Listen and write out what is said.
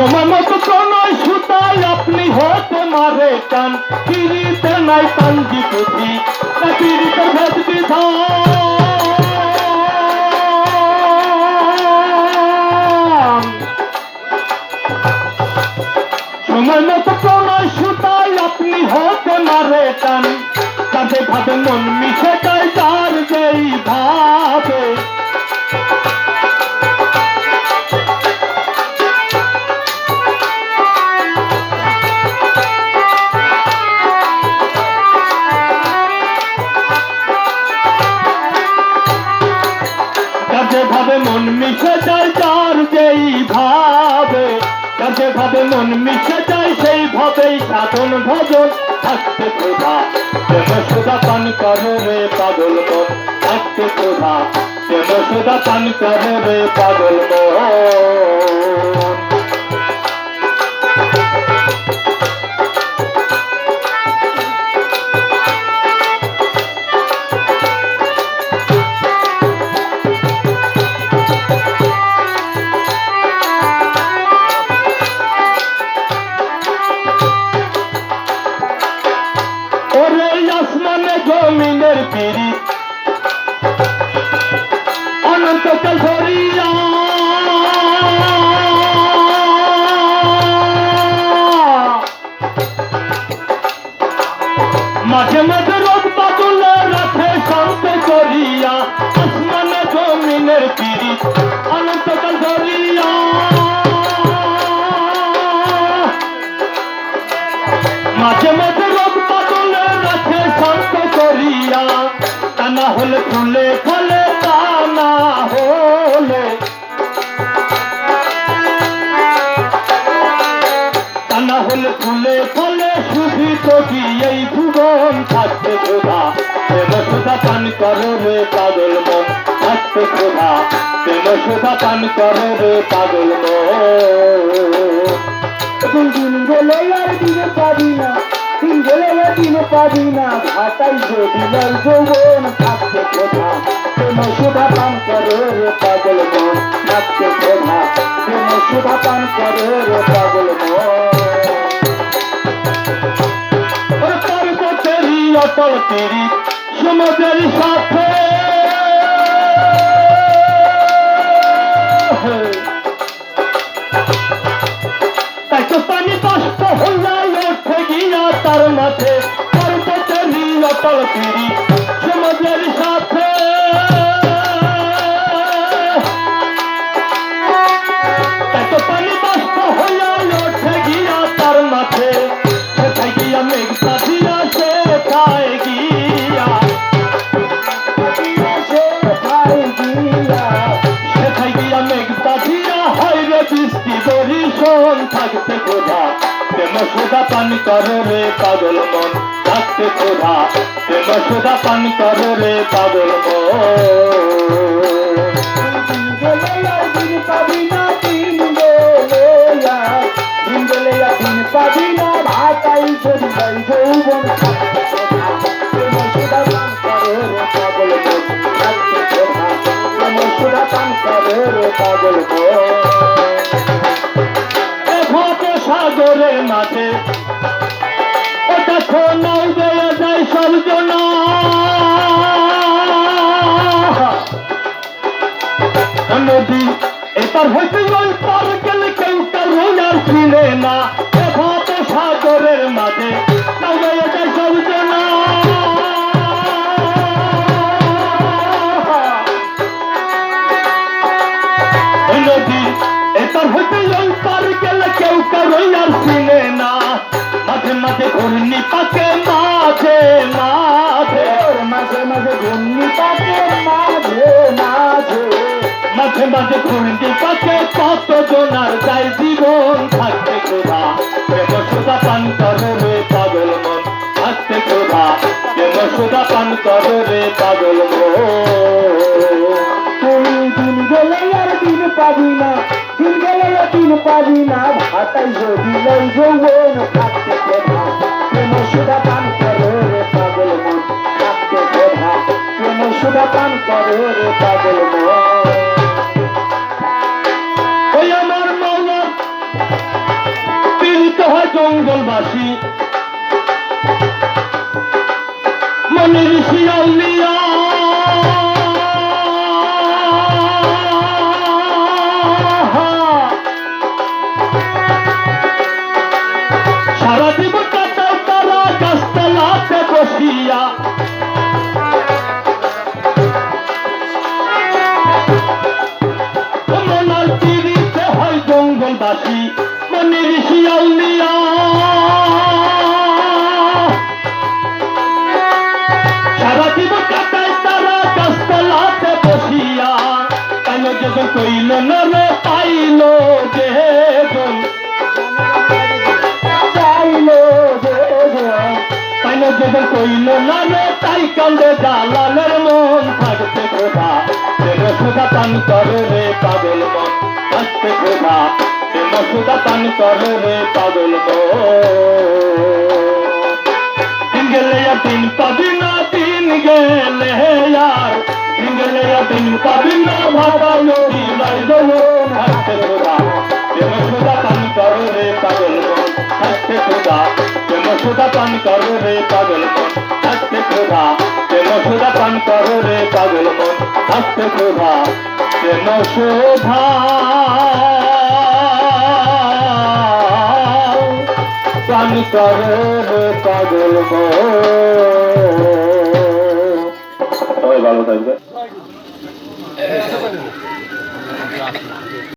সময় মতো প্রণয় সুতায় আপনি হতে মারে টান। পিড়িতে নাই পাঞ্জি পুঁথি না পিড়িতে ভেদ বিধান। সময় মতো প্রণয় সুতায় আপনি হতে মারে টান। তাতে ভাবে মন কাজে ভাবে মন মিশে যায় সেই ভাবেই সাধন ভজন। থাকতে প্রভা প্রেম সুদা পান করে রে পাগল মন। থাকতে প্রভা প্রেম সুদা পান করে রে পাগল মন। মাঝে মাঝে রোদ বাদলে রাখে শান্ত করিয়া আসমানে জমিনের পিড়ি অনন্তকাল ধরিয়া। মাঝে মাঝে রোগ বাদলে রাখে শান্ত করিয়া তা না হলে ফুলে ফলে তা হলে ফুলে ফলে সুখী কি এই ভুবন থাকতে খোদা? প্রেম সুধা পান করো রে পাগল মন থাকতে খোদা। প্রেম সুধা পান করো রে পাগল মন। দিন গেলে আর দিনে পাবি না, দিন গেলে আর পাবি না। ঘাটাই যদি যৌবন থাকতে প্রেম সুধা পান করে রে পাগল মন থাকতে প্রেম পান করে রে পাগল পর্বতেরই অটল সমাজের সাথে। তাই তো পানি বাষ্প হইয়াই ওঠে গিয়া তার পথে পর্বতেরই অটল তিরি থাকতে খোদা প্রেম সোধা পান করো রে পাগল মন। থাকতে খোদা প্রেম সোধা পান করো রে পাগল মন। সাগরের মাঝে ও দেখো নৌ বেয়ে যায় সর্জনা নদী এপার হইতে ওই গেলে কেউ কারণ আর ফিরে না। নদী এপার হইতে ওই পার গেলে কেউ কারোই আর চিনে না। মাঝে মাঝে ঘূর্ণি পাকে মাঝে মাঝে মাঝে মাঝে ঘূর্ণি পাকে মাঝে মাঝে। মাঝে মাঝে ঘূর্ণি পাকে কত জনার যায় জীবন থাকতে খোদা? প্রেম সুদা পান করো পাগল মন, থাকতে খোদা। প্রেম সুদা পান করো পাগল মন। দিন গেলে আর দিন পাবি না। গেলে আর দিন পাবি না। ভাতাই যদি লই যৌবন থাকতে কোথা প্রেম সুধা পান রে পাগল মন। থাকতে কোথা প্রেম সুধা পান রে পাগল মন। জঙ্গলবাসী। মনির শিয়ালিয়া বসিয়া। মনার তিরিতে হয় জঙ্গলবাসী মনে শিয়ালিয়া সারা জালালের মন থাকতে খোদা। প্রেম সুদা পান করে রে পাগল মন। থাকতে খোদা। প্রেম সুদা পান করে রে পাগল মন। গেলে দিন পাবি না, দিন গেলে আর। গেলে দিন পাবি না ভাবা নদী নাই জমন হাসতে খোদা। প্রেম সুদা পান করো রে পাগল মন। হাসতে খোদা। প্রেম সুদা পান করো রে পাগল মন। হাসতে খোদা প্রেম সুদা পান করো রে পাগল মন, হাসতে খোদা প্রেম শোভা পান করো পাগল মন। ভালো থাকবে।